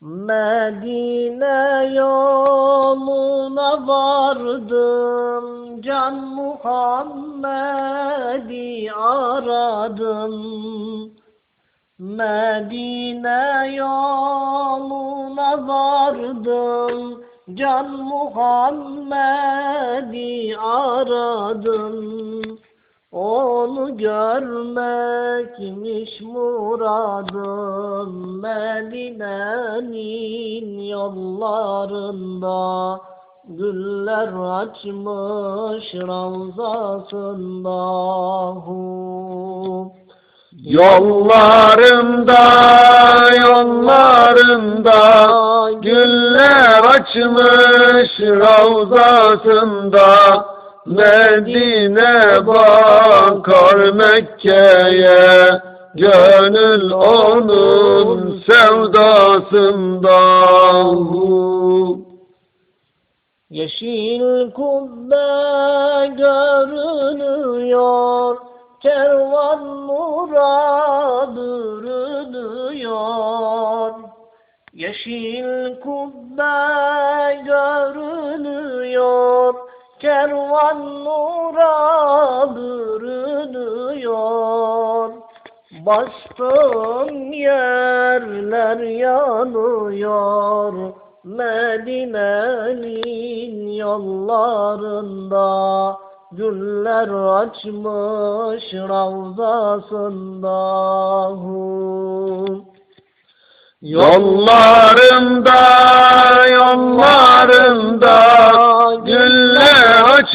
Medine yoluna vardım, Can Muhammed'i aradım. Medine yoluna vardım, Can Muhammed'i aradım. Onu görmekmiş muradım Medine'nin yollarında. Güller açmış ravzasında. Hu. Yollarında, yollarında Güller açmış ravzasında Medine bakar Mekke'ye Gönül onun sevdasında Yeşil kubbe görünüyor, kervan nura bürünüyor. Yeşil kubbe kervan nura bürünüyor. Bastığım yerler yanıyor, Medine'nin yollarında Güller açmış ravzasında yollarında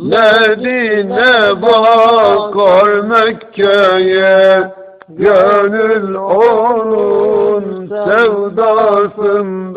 Medine bakar Mekke'ye Gönül onun sevdasında